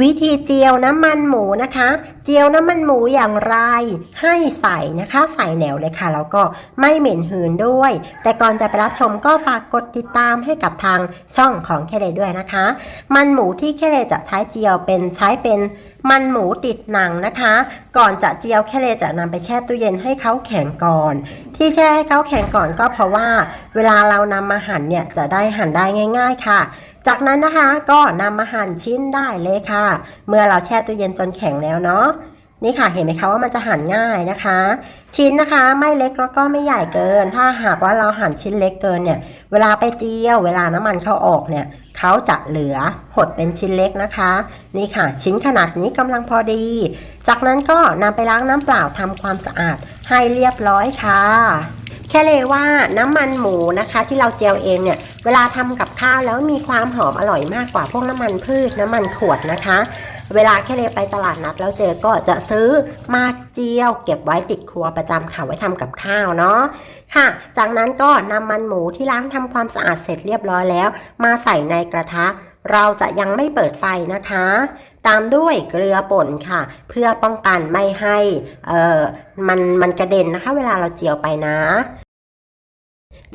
วิธีเจียวน้ำมันหมูนะคะ เจียวน้ำมันหมูอย่างไรให้ใส่นะคะใส่แนวเลยค่ะแล้วก็ไม่เหม็นหืนด้วย แต่ก่อนจะไปรับชมก็ฝากกดติดตามให้กับทางช่องของแคเลด้วยนะคะ มันหมูที่แคเลจะใช้เจียวเป็นใช้เป็นมันหมูติดหนังนะคะ ก่อนจะเจียวแคเลจะนำไปแช่ตู้เย็นให้เขาแข็งก่อน ที่แช่ให้เขาแข็งก่อนก็เพราะว่า เวลาเรานำมาหั่นเนี่ยจะได้หั่นได้ง่าย ๆ ค่ะ จากนั้นนะคะก็นำมาหั่นชิ้นได้เลยค่ะ เมื่อเราแช่ตู้เย็นจนแข็งแล้วเนาะนี่ค่ะเห็นไหมคะว่ามันจะหั่นง่ายนะคะ ชิ้นนะคะไม่เล็กแล้วก็ไม่ใหญ่เกิน ถ้าหากว่าเราหั่นชิ้นเล็กเกินเนี่ย เวลาไปเจียว เวลาน้ำมันเข้าออกเนี่ยเขาจะเหลือหดเป็นชิ้นเล็กนะคะ นี่ค่ะ ชิ้นขนาดนี้กำลังพอดี จากนั้นก็นำไปล้างน้ำเปล่าทำความสะอาดให้เรียบร้อยค่ะ แค่เลยว่าน้ำมันหมูนะคะ ที่เราเจียวเองเนี่ย เวลาทำกับข้าวแล้วมีความหอมอร่อยมากกว่าพวกน้ำมันพืชน้ำมันขวดนะคะ เวลาแค่เลไปตลาดนัดแล้วเจอก็จะซื้อมาเจียว เก็บไว้ติดครัวประจำค่ะไว้ทำกับข้าวเนาะค่ะ จากนั้นก็นำมันหมูที่ล้างทำความสะอาดเสร็จเรียบร้อยแล้ว มาใส่ในกระทะ เราจะยังไม่เปิดไฟนะคะ ตามด้วยเกลือป่นค่ะ เพื่อป้องกันไม่ให้เอ่อมันมันกระเด็นนะคะ เวลาเราเจียวไปนะ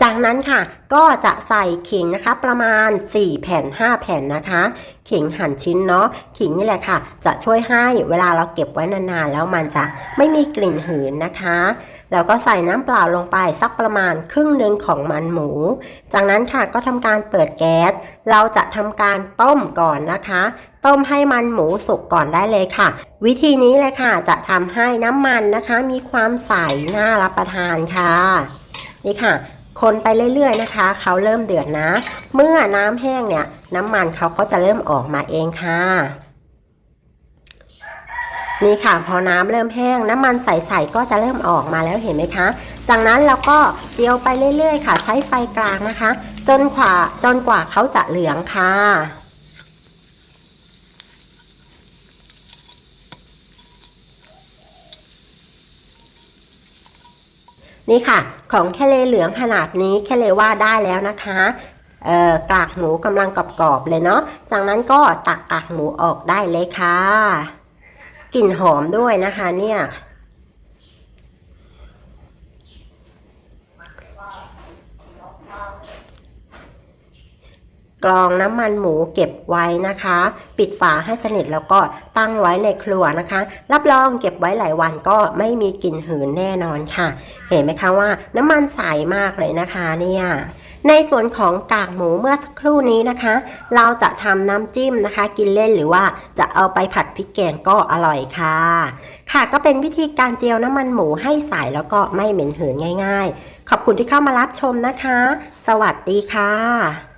จากนั้นค่ะก็จะใส่ขิงนะคะประมาณ 4 แผ่น 5 แผ่นนะคะ ขิงหั่นชิ้นเนาะขิงนี่แหละค่ะ จะช่วยให้เวลาเราเก็บไว้นานๆ แล้วมันจะไม่มีกลิ่นหืนนะคะแล้วก็ใส่น้ำเปล่าลงไปสักประมาณครึ่งหนึ่งของมันหมู จากนั้นค่ะก็ทำการเปิดแก๊ส เราจะทำการต้มก่อนนะคะ ต้มให้มันหมูสุกก่อนได้เลยค่ะ วิธีนี้เลยค่ะจะทำให้น้ำมันนะคะ มีความใสน่ารับประทานค่ะ นี่ค่ะ คนไปเรื่อยๆนะคะ เขาเริ่มเดือดนะ เมื่อน้ำแห้งเนี่ย น้ำมันเขาก็จะเริ่มออกมาเองค่ะ นี่ค่ะ พอน้ำเริ่มแห้ง น้ำมันใสๆก็จะเริ่มออกมาแล้วเห็นไหมคะ จากนั้นเราก็เจียวไปเรื่อยๆ ค่ะ ใช้ไฟกลางนะคะ จนกว่าจนกว่าเขาจะเหลืองค่ะ นี่ค่ะ ของแคเลเหลืองขนาดนี้แคเลว่าได้แล้วนะคะกากหมูกำลังกรอบๆเลยเนาะ จากนั้นก็ตักกากหมูออกได้เลยค่ะ กลิ่นหอมด้วยนะคะเนี่ย กรองน้ำมันหมูเก็บไว้นะคะ ปิดฝาให้สนิทแล้วก็ตั้งไว้ในครัวนะคะ รับรองเก็บไว้หลายวันก็ไม่มีกลิ่นหืนแน่นอนค่ะ เห็นไหมคะว่าน้ำมันใสมากเลยนะคะเนี่ยในส่วนของกากหมูเมื่อสักครู่นี้นะคะ เราจะทำน้ำจิ้มนะคะ กินเล่นหรือว่าจะเอาไปผัดพริกแกงก็อร่อยค่ะ ค่ะก็เป็นวิธีการเจียวน้ำมันหมูให้ใสแล้วก็ไม่เหม็นหืนง่าย ๆ ขอบคุณที่เข้ามารับชมนะคะ สวัสดีค่ะ